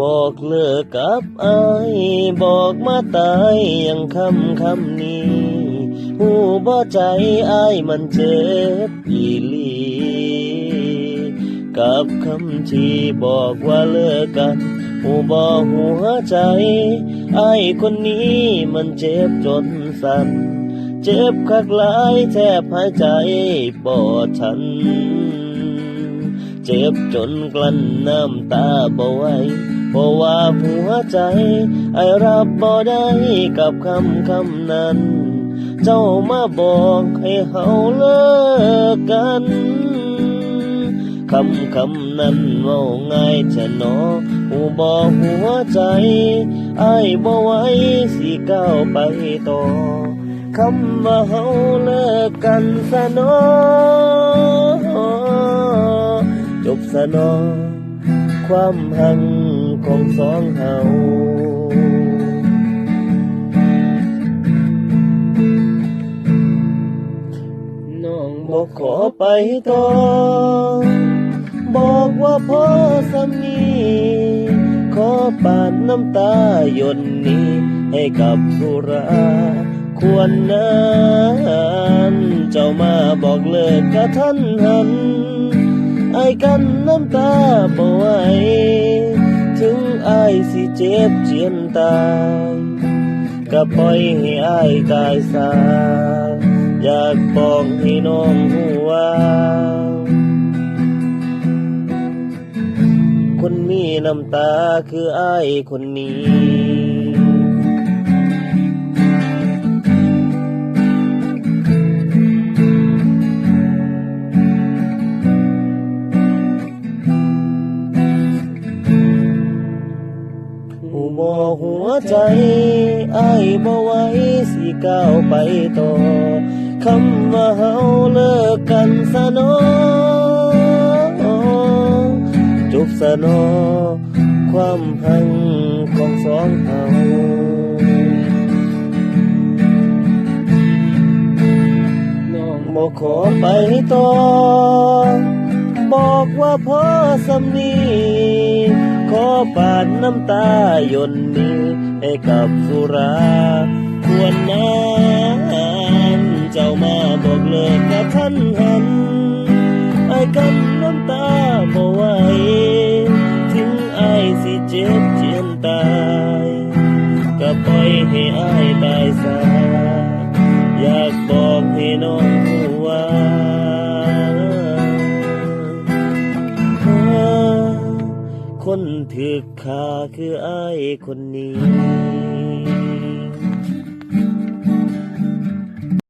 บอกเลิกกับอายบอกมาตายยังคำคำนี้หูบ่ใจอายมันเจ็บอีลี กับคำที่บอกว่าเลิกกันหูบ่หัวใจไอ้ายคนนี้มันเจ็บจนสั่นเจ็บคักหลายแทบหายใจปอดฉัน เจ็บจนกลั้นน้ำตาบ่ไหว เพราะว่าหัวใจไอรับบ่ได้กับคำคำนั้น เจ้ามาบอกให้เฮาเลิกกันคำคำนั้นเว่าง่ายจะนอหูบอหัวใจไอ้บ่ไหวสิก้าวไปต่อคำว่าเฮาเลิกกันซะนอจบซะนอความหัง ของสองเฮาน้องบอกขอไปต่อ บอกว่าพ่อสามีขอปาดน้ำตาหยดนี้ให้กับสุรา ควรนั้นเจ้ามาบอกเลิกกะทันหันไอ้กันน้ำตาบ่ไหว ถึงไอ้ายสิเจ็บเจียนตายก็ปล่อยให้อายกายสาอยากบอกให้น้องหูว่าคนมีน้ำตาคืออายคนนี้ บอหัวใจไอ้ายบ่ไหวสิก้าวไปต่อคำว่าเฮาเลิกกันซะนอจบซะนอความหังของสองเฮาน้องบ่ขอไปต่อ บอกว่าพอสำนี ขอปาดน้ำตาหยนนี้ให้กับสุราควรนั้นเจ้ามาบอกเลิกกับท่านหันไอ้กันน้ำตาบ่ไหวถึงไอ้สิเจ็บเจียนตาย ก็ปล่อยให้ไอายตายซา คนถือขาคือไอ้ายคนนี้